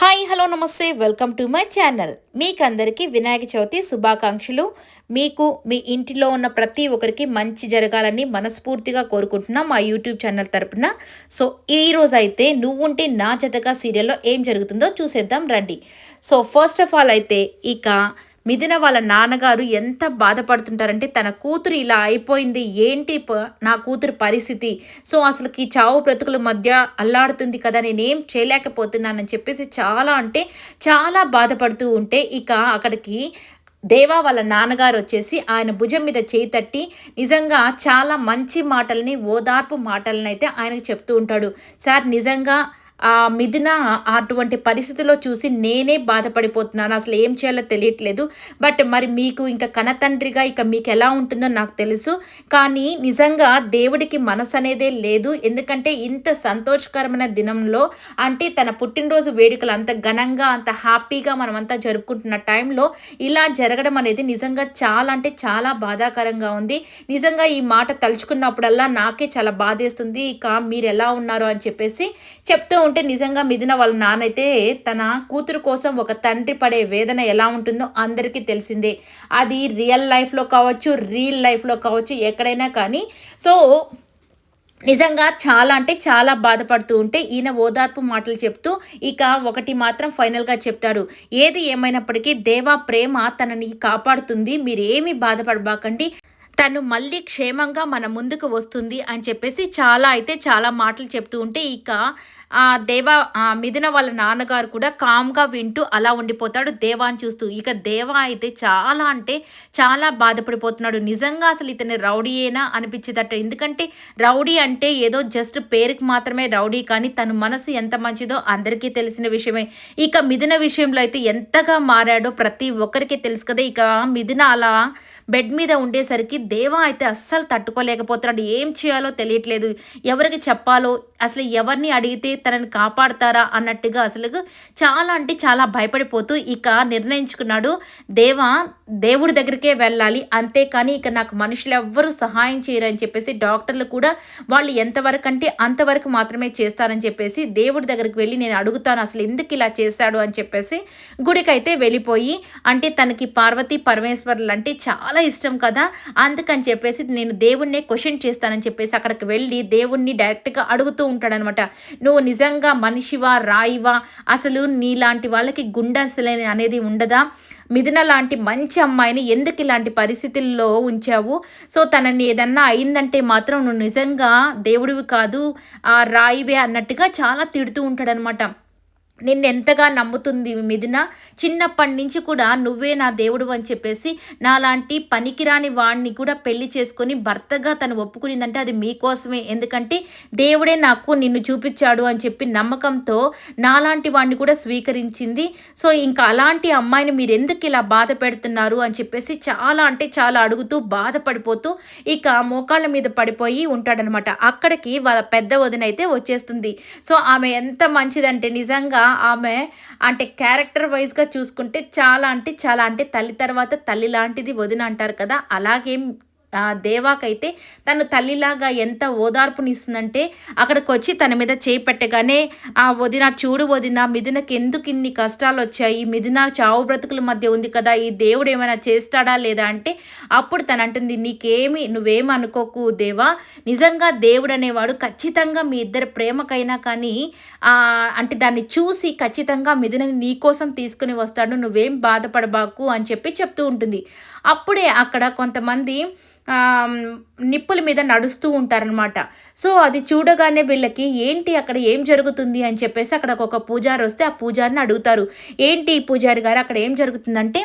Hi hello నమస్తే. Welcome to my channel. మీకందరికీ వినాయక చవితి శుభాకాంక్షలు. మీకు మీ ఇంటిలో ఉన్న ప్రతి ఒక్కరికి మంచి జరగాలని మనస్ఫూర్తిగా కోరుకుంటున్నాం మా యూట్యూబ్ ఛానల్ తరపున. సో ఈరోజైతే అయితే నువ్వుంటే నా జతగా సీరియల్లో ఏం జరుగుతుందో చూసేద్దాం రండి. సో ఫస్ట్ ఆఫ్ ఆల్ అయితే ఇక మిథున వాళ్ళ నాన్నగారు ఎంత బాధపడుతుంటారంటే తన కూతురు ఇలా అయిపోయింది ఏంటి ప- నా కూతురు పరిస్థితి? సో అసలుకి చావు బ్రతుకుల మధ్య అల్లాడుతుంది కదా నేనేం చేయలేకపోతున్నానని చెప్పేసి చాలా అంటే చాలా బాధపడుతూ ఉంటే ఇక అక్కడికి దేవా వాళ్ళ నాన్నగారు వచ్చేసి ఆయన భుజం మీద చేయి తట్టి నిజంగా చాలా మంచి మాటల్ని ఓదార్పు మాటలని అయితే ఆయనకు చెప్తూ ఉంటాడు. సార్ నిజంగా మిథున అటువంటి పరిస్థితిలో చూసి నేనే బాధపడిపోతున్నాను. అసలు ఏం చేయాలో తెలియట్లేదు. బట్ మరి మీకు ఇంకా కనతండ్రిగా ఇక మీకు ఎలా ఉంటుందో నాకు తెలుసు. కానీ నిజంగా దేవుడికి మనసు అనేదే లేదు. ఎందుకంటే ఇంత సంతోషకరమైన దినంలో అంటే తన పుట్టినరోజు వేడుకలు అంత ఘనంగా అంత హ్యాపీగా మనమంతా జరుపుకుంటున్న టైంలో ఇలా జరగడం అనేది నిజంగా చాలా అంటే చాలా బాధాకరంగా ఉంది. నిజంగా ఈ మాట తలుచుకున్నప్పుడల్లా నాకే చాలా బాధేస్తుంది. ఇక మీరు ఎలా ఉన్నారు అని చెప్పేసి చెప్తూ ఉంటే నిజంగా మిథున వాళ్ళ నాన్నైతే తన కూతురు కోసం ఒక తండ్రి పడే వేదన ఎలా ఉంటుందో అందరికీ తెలిసిందే. అది రియల్ లైఫ్లో కావచ్చు రీల్ లైఫ్లో కావచ్చు ఎక్కడైనా కానీ. సో నిజంగా చాలా అంటే చాలా బాధపడుతూ ఉంటే ఈయన ఓదార్పు మాటలు చెప్తూ ఇక ఒకటి మాత్రం ఫైనల్గా చెప్తాడు. ఏది ఏమైనప్పటికీ దేవా ప్రేమ తనని కాపాడుతుంది మీరు ఏమీ బాధపడబాకండి. తను మళ్ళీ క్షేమంగా మన ముందుకు వస్తుంది అని చెప్పేసి చాలా అయితే చాలా మాటలు చెప్తూ ఉంటే ఇక దేవా ఆ మిథున వాళ్ళ నాన్నగారు కూడా కామ్గా వింటూ అలా ఉండిపోతాడు. దేవాని చూస్తూ ఇక దేవా అయితే చాలా అంటే చాలా బాధపడిపోతున్నాడు. నిజంగా అసలు ఇతని రౌడీయేనా అనిపించేదట. ఎందుకంటే రౌడీ అంటే ఏదో జస్ట్ పేరుకి మాత్రమే రౌడీ కానీ తన మనసు ఎంత మంచిదో అందరికీ తెలిసిన విషయమే. ఇక మిథున విషయంలో అయితే ఎంతగా మారాడో ప్రతి ఒక్కరికి తెలుసు కదా. ఇక మిథున అలా బెడ్ మీద ఉండేసరికి దేవా అయితే అస్సలు తట్టుకోలేకపోతున్నాడు. ఏం చేయాలో తెలియట్లేదు. ఎవరికి చెప్పాలో అసలు ఎవరిని అడిగితే తనని కాపాడతారా అన్నట్టుగా అసలు చాలా అంటే చాలా భయపడిపోతూ ఇక నిర్ణయించుకున్నాడు. దేవా దేవుడి దగ్గరికే వెళ్ళాలి. అంతేకాని ఇక నాకు మనుషులు ఎవ్వరూ సహాయం చేయరని చెప్పేసి డాక్టర్లు కూడా వాళ్ళు ఎంతవరకు అంటే అంతవరకు మాత్రమే చేస్తారని చెప్పేసి దేవుడి దగ్గరికి వెళ్ళి నేను అడుగుతాను అసలు ఎందుకు ఇలా చేశాడు అని చెప్పేసి గుడికైతే వెళ్ళిపోయి అంటే తనకి పార్వతీ పరమేశ్వర్లు అంటే చాలా ఇష్టం కదా అందుకని చెప్పేసి నేను దేవుణ్ణే క్వశ్చన్ చేస్తానని చెప్పేసి అక్కడికి వెళ్ళి దేవుణ్ణి డైరెక్ట్గా అడుగుతూ ఉంటాడనమాట. నువ్వు నిజంగా మనిషివా రాయివా? అసలు నీలాంటి వాళ్ళకి గుండె అనేది ఉండదా? మిథున లాంటి మంచి అమ్మాయిని ఎందుకు ఇలాంటి పరిస్థితుల్లో ఉంచావు? సో తనని ఏదన్నా అయిందంటే మాత్రం నువ్వు నిజంగా దేవుడివి కాదు ఆ రాయివే అన్నట్టుగా చాలా తిడుతూ ఉంటాడనమాట నిన్నెంతగా నమ్ముతుంది మిథున? చిన్నప్పటి నుంచి కూడా నువ్వే నా దేవుడు అని చెప్పేసి నాలాంటి పనికిరాని వాడిని కూడా పెళ్ళి చేసుకొని భర్తగా తను ఒప్పుకునిందంటే అది మీకోసమే. ఎందుకంటే దేవుడే నాకు నిన్ను చూపించాడు అని చెప్పి నమ్మకంతో నాలాంటి వాడిని కూడా స్వీకరించింది. సో ఇంకా అలాంటి అమ్మాయిని మీరు ఎందుకు ఇలా బాధ పెడుతున్నారు అని చెప్పేసి చాలా అంటే చాలా అడుగుతూ బాధపడిపోతూ ఇక మోకాళ్ళ మీద పడిపోయి ఉంటాడనమాట. అక్కడికి వాళ్ళ పెద్ద వదిన అయితే వచ్చేస్తుంది. సో ఆమె ఎంత మంచిదంటే నిజంగా ఆమె అంటే క్యారెక్టర్ వైజ్గా చూసుకుంటే చాలా అంటే చాలా అంటే తల్లి తర్వాత తల్లి లాంటిది వదిన అంటారు కదా అలాగే దేవాకైతే తను తల్లిలాగా ఎంత ఓదార్పునిస్తుందంటే అక్కడికి వచ్చి తన మీద చేపట్టగానే ఆ వదిన చూడు వదిన మిథునకి ఎందుకు ఇన్ని కష్టాలు వచ్చాయి మిథున చావు బ్రతుకుల మధ్య ఉంది కదా ఈ దేవుడు ఏమైనా చేస్తాడా లేదా? అంటే అప్పుడు తను అంటుంది నీకేమి నువ్వేం అనుకోకు దేవా. నిజంగా దేవుడు అనేవాడు ఖచ్చితంగా మీ ఇద్దరి ప్రేమకైనా కానీ ఆ, అంటే దాన్ని చూసి ఖచ్చితంగా మిథునని నీకోసం తీసుకుని వస్తాడు నువ్వేం బాధపడబాకు అని చెప్పి చెప్తూ ఉంటుంది. అప్పుడే అక్కడ కొంతమంది నిప్పుల మీద నడుస్తూ ఉంటారనమాట సో అది చూడగానే వీళ్ళకి ఏంటి అక్కడ ఏం జరుగుతుంది? అని చెప్పేసి అక్కడ ఒక పూజారి వస్తే ఆ పూజారిని అడుగుతారు. ఏంటి పూజారి గారు అక్కడ ఏం జరుగుతుందంటే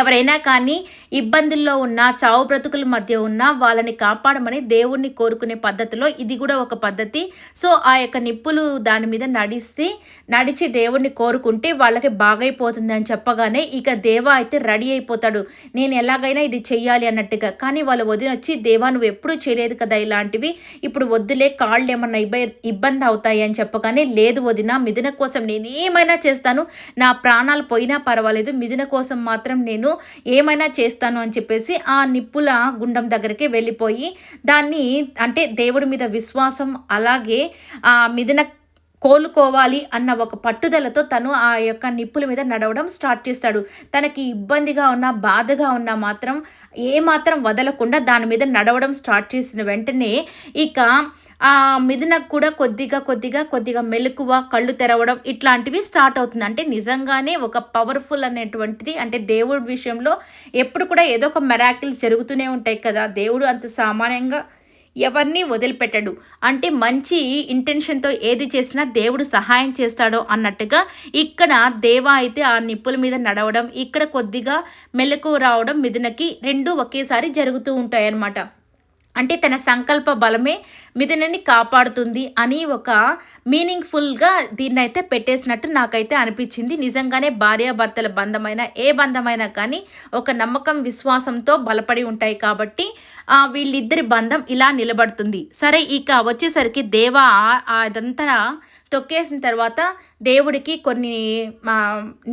ఎవరైనా కానీ ఇబ్బందుల్లో ఉన్న చావు బ్రతుకుల మధ్య ఉన్న వాళ్ళని కాపాడమని దేవుణ్ణి కోరుకునే పద్ధతిలో ఇది కూడా ఒక పద్ధతి. సో ఆ యొక్క నిప్పులు దాని మీద నడిచి నడిచి దేవుణ్ణి కోరుకుంటే వాళ్ళకి బాగైపోతుంది అని చెప్పగానే ఇక దేవ అయితే రెడీ అయిపోతాడు. నేను ఎలాగైనా ఇది చెయ్యాలి అన్నట్టుగా. కానీ వాళ్ళు వదిన వచ్చి దేవా నువ్వు ఎప్పుడూ చేయలేదు కదా ఇలాంటివి. ఇప్పుడు వద్దులే కాళ్ళు ఏమన్నా ఇబ్బ ఇబ్బంది అవుతాయి అని చెప్పగానే లేదు వదిన మిథున కోసం నేను ఏమైనా చేస్తాను. నా ప్రాణాలు పోయినా పర్వాలేదు. మిథున కోసం మాత్రం నేను నేను ఏమైనా చేస్తాను అని చెప్పేసి ఆ నిప్పుల గుండం దగ్గరికి వెళ్ళిపోయి దాన్ని అంటే దేవుడి మీద విశ్వాసం అలాగే ఆ మిదిన కోలుకోవాలి అన్న ఒక పట్టుదలతో తను ఆ యొక్క నిప్పుల మీద నడవడం స్టార్ట్ చేస్తాడు. తనకి ఇబ్బందిగా ఉన్న బాధగా ఉన్నా మాత్రం ఏమాత్రం వదలకుండా దాని మీద నడవడం స్టార్ట్ చేసిన వెంటనే ఇక మిథునకు కూడా కొద్దిగా కొద్దిగా కొద్దిగా మెలకువ కళ్ళు తెరవడం ఇట్లాంటివి స్టార్ట్ అవుతుంది. అంటే నిజంగానే ఒక పవర్ఫుల్ అనేటువంటిది. అంటే దేవుడి విషయంలో ఎప్పుడు కూడా ఏదో ఒక మెరాకిల్స్ జరుగుతూనే ఉంటాయి కదా. దేవుడు అంత సామాన్యంగా ఎవరిని వదిలిపెట్టడు. అంటే మంచి ఇంటెన్షన్తో ఏది చేసినా దేవుడు సహాయం చేస్తాడో అన్నట్టుగా ఇక్కడ దేవ అయితే ఆ నిప్పుల మీద నడవడం ఇక్కడ కొద్దిగా మెలకు రావడం మిథునకి రెండు ఒకేసారి జరుగుతూ ఉంటాయి అన్నమాట అంటే తన సంకల్ప బలమే మిథునని కాపాడుతుంది అని ఒక మీనింగ్ఫుల్గా దీన్ని అయితే పెట్టేసినట్టు నాకైతే అనిపించింది. నిజంగానే భార్యాభర్తల బంధమైన ఏ బంధమైనా కానీ ఒక నమ్మకం విశ్వాసంతో బలపడి ఉంటాయి కాబట్టి వీళ్ళిద్దరి బంధం ఇలా నిలబడుతుంది. సరే ఇక వచ్చేసరికి దేవ అదంతా తొక్కేసిన తర్వాత దేవుడికి కొన్ని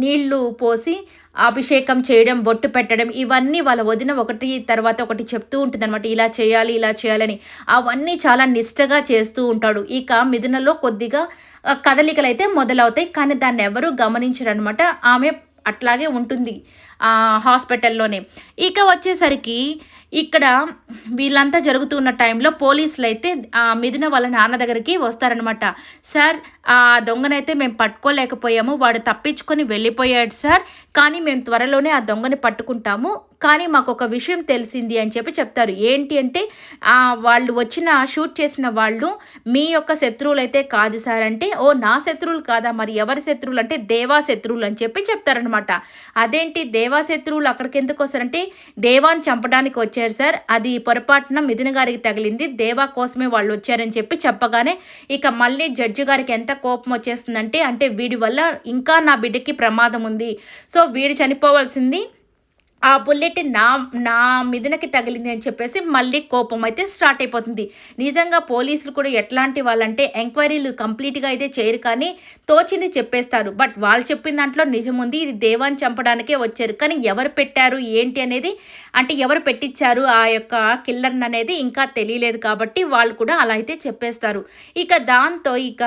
నీళ్ళు పోసి అభిషేకం చేయడం బొట్టు పెట్టడం ఇవన్నీ వాళ్ళ వదిన ఒకటి తర్వాత ఒకటి చెప్తూ ఉంటుంది అనమాట ఇలా చేయాలి ఇలా చేయాలని. అవన్నీ చాలా నిష్టగా చేస్తూ ఉంటాడు. ఇక మిథునలో కొద్దిగా కదలికలు అయితే మొదలవుతాయి. కానీ దాన్ని ఎవరూ గమనించరు అనమాట ఆమె అట్లాగే ఉంటుంది. హాస్పిటల్లోనే. ఇక వచ్చేసరికి ఇక్కడ వీళ్ళంతా జరుగుతున్న టైంలో పోలీసులు అయితే మిథున వాళ్ళ నాన్న దగ్గరికి వస్తారనమాట సార్ ఆ దొంగనైతే మేము పట్టుకోలేకపోయాము. వాడు తప్పించుకొని వెళ్ళిపోయాడు సార్. కానీ మేము త్వరలోనే ఆ దొంగని పట్టుకుంటాము. కానీ మాకు ఒక విషయం తెలిసింది అని చెప్పి చెప్తారు. ఏంటి అంటే వాళ్ళు వచ్చిన షూట్ చేసిన వాళ్ళు మీ యొక్క శత్రువులు అయితే కాదు సార్ అంటే ఓ నా శత్రువులు కాదా? మరి ఎవరి శత్రువులు అంటే దేవా శత్రువులు అని చెప్పి చెప్తారనమాట అదేంటి దే దేవాశత్రువులు అక్కడికి ఎందుకు వస్తారంటే దేవాన్ని చంపడానికి వచ్చారు సార్. అది పొరపాటున మిథున గారికి తగిలింది. దేవా కోసమే వాళ్ళు వచ్చారని చెప్పి చెప్పగానే ఇక మళ్ళీ జడ్జి గారికి ఎంత కోపం వచ్చేస్తుందంటే అంటే వీడి వల్ల ఇంకా నా బిడ్డకి ప్రమాదం ఉంది. సో వీడు చనిపోవాల్సింది ఆ బుల్లెట్ నా నా మిదనకి తగిలింది అని చెప్పేసి మళ్ళీ కోపం అయితే స్టార్ట్ అయిపోతుంది. నిజంగా పోలీసులు కూడా ఎట్లాంటి వాళ్ళంటే ఎంక్వైరీలు కంప్లీట్గా అయితే చేయరు కానీ తోచింది చెప్పేస్తారు. బట్ వాళ్ళు చెప్పిన దాంట్లో నిజం ఉంది ఇది దేవాన్ని చంపడానికే వచ్చారు. కానీ ఎవరు పెట్టారు ఏంటి అనేది అంటే ఎవరు పెట్టించారు ఆ యొక్క కిల్లర్ని అనేది ఇంకా తెలియలేదు కాబట్టి వాళ్ళు కూడా అలా అయితే చెప్పేస్తారు. ఇక దాంతో ఇక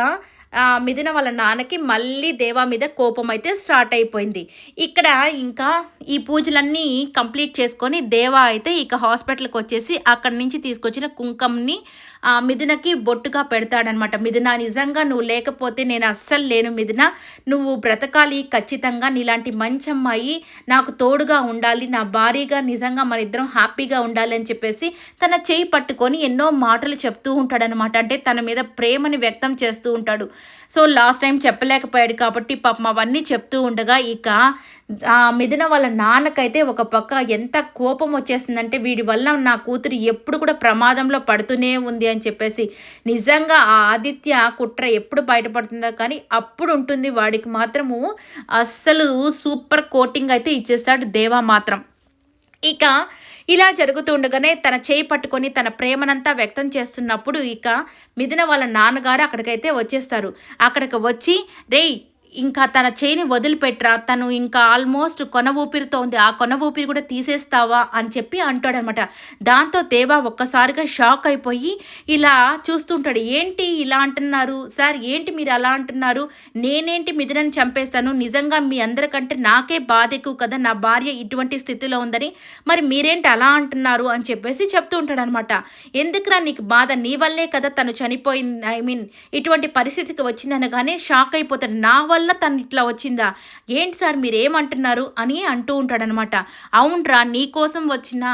మిదిన వాళ్ళ నాన్నకి మళ్ళీ దేవా మీద కోపం అయితే స్టార్ట్ అయిపోయింది. ఇక్కడ ఇంకా ఈ పూజలన్నీ కంప్లీట్ చేసుకొని దేవా అయితే ఇక హాస్పిటల్కి వచ్చేసి అక్కడి నుంచి తీసుకొచ్చిన కుంకంని మిథునకి బొట్టుగా పెడతాడనమాట. మిథున నిజంగా నువ్వు లేకపోతే నేను అస్సలు లేను మిథున. నువ్వు బ్రతకాలి ఖచ్చితంగా. నీలాంటి మంచి అమ్మాయి నాకు తోడుగా ఉండాలి. నా భారీగా నిజంగా మన ఇద్దరం హ్యాపీగా ఉండాలి అని చెప్పేసి తన చేయి పట్టుకొని ఎన్నో మాటలు చెప్తూ ఉంటాడనమాట. అంటే తన మీద ప్రేమని వ్యక్తం చేస్తూ ఉంటాడు. సో లాస్ట్ టైం చెప్పలేకపోయాడు కాబట్టి పాపం అవన్నీ చెప్తూ ఉండగా ఇక మిథున వాళ్ళ నాన్నకైతే ఒక పక్క ఎంత కోపం వచ్చేసిందంటే వీడి వల్ల నా కూతురు ఎప్పుడు కూడా ప్రమాదంలో పడుతూనే ఉంది అని చెప్పేసి నిజంగా ఆ ఆదిత్య కుట్ర ఎప్పుడు బయటపడుతుందో కానీ అప్పుడు ఉంటుంది వాడికి మాత్రము అస్సలు సూపర్ కోటింగ్ అయితే ఇచ్చేస్తాడు దేవా మాత్రం. ఇక ఇలా జరుగుతుండగానే తన చేయి పట్టుకొని తన ప్రేమనంతా వ్యక్తం చేస్తున్నప్పుడు ఇక మిథున వాళ్ళ నాన్నగారు అక్కడికైతే వచ్చేస్తారు. అక్కడికి వచ్చి రేయ్ ఇంకా తన చేయిని వదిలిపెట్టరా? తను ఇంకా ఆల్మోస్ట్ కొన ఊపిరితో ఉంది. ఆ కొన ఊపిరి కూడా తీసేస్తావా? అని చెప్పి అంటాడనమాట. దాంతో దేవా ఒక్కసారిగా షాక్ అయిపోయి ఇలా చూస్తుంటాడు. ఏంటి ఇలా అంటున్నారు? సార్ ఏంటి మీరు అలా అంటున్నారు? నేనేంటి మిథునని చంపేస్తాను? నిజంగా మీ అందరికంటే నాకే బాధ ఎక్కువ కదా? నా భార్య ఇటువంటి స్థితిలో ఉందని మరి మీరేంటి అలా అంటున్నారు? అని చెప్పేసి చెప్తూ ఉంటాడనమాట. ఎందుకురా నీకు బాధ? నీ వల్లే కదా తను చనిపోయింది. ఐ మీన్ ఇటువంటి పరిస్థితికి వచ్చిందనగానే షాక్ అయిపోతాడు. నా వల్ల తను ఇట్లా వచ్చిందా? ఏంటి సార్ మీరు ఏమంటున్నారు అని అంటూ ఉంటాడనమాట. అవునరా నీ కోసం వచ్చిన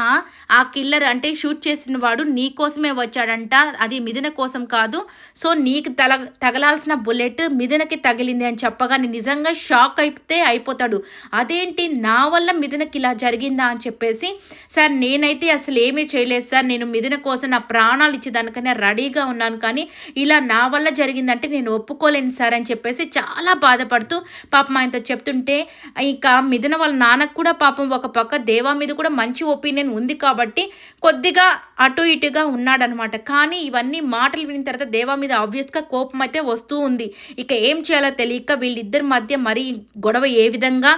ఆ కిల్లర్ అంటే షూట్ చేసిన వాడు నీ కోసమే వచ్చాడంట. అది మిథున కోసం కాదు. సో నీకు తల తగలాల్సిన బుల్లెట్ మిథునకి తగిలింది అని చెప్పగా నిజంగా షాక్ అయితే అయిపోతాడు. అదేంటి? నా వల్ల మిథునకి ఇలా జరిగిందా అని చెప్పేసి. సార్ నేనైతే అసలు ఏమీ చేయలేదు సార్. నేను మిథున కోసం నా ప్రాణాలు ఇచ్చేదానికనే రెడీగా ఉన్నాను కానీ ఇలా నా వల్ల జరిగిందంటే నేను ఒప్పుకోలేను సార్ అని చెప్పేసి చాలా బాధ బాధపడుతూ పాపం ఆయనతో చెప్తుంటే ఇంకా మిథున వాళ్ళ నాన్నకు కూడా పాపం ఒక పక్క దేవా మీద కూడా మంచి ఒపీనియన్ ఉంది కాబట్టి కొద్దిగా అటు ఇటుగా ఉన్నాడనమాట. కానీ ఇవన్నీ మాటలు విన్న తర్వాత దేవా మీద ఆబ్వియస్గా కోపం అయితే వస్తూ ఉంది. ఇక ఏం చేయాలో తెలియక వీళ్ళిద్దరి మధ్య మరీ గొడవ ఏ విధంగా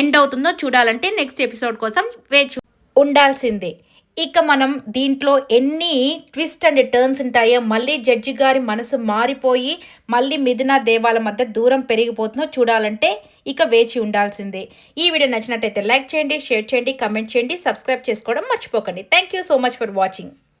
ఎండ్ అవుతుందో చూడాలంటే నెక్స్ట్ ఎపిసోడ్ కోసం వేచి ఉండాల్సిందే. ఇక మనం దీంట్లో ఎన్ని ట్విస్ట్ అండ్ టర్న్స్ ఉంటాయో మళ్ళీ జడ్జి గారి మనసు మారిపోయి మళ్ళీ మిథునా దేవాల మధ్య దూరం పెరిగిపోతుందో చూడాలంటే ఇక వేచి ఉండాల్సిందే. ఈ వీడియో నచ్చినట్టయితే లైక్ చేయండి షేర్ చేయండి కమెంట్ చేయండి సబ్స్క్రైబ్ చేసుకోవడం మర్చిపోకండి. Thank you so much for watching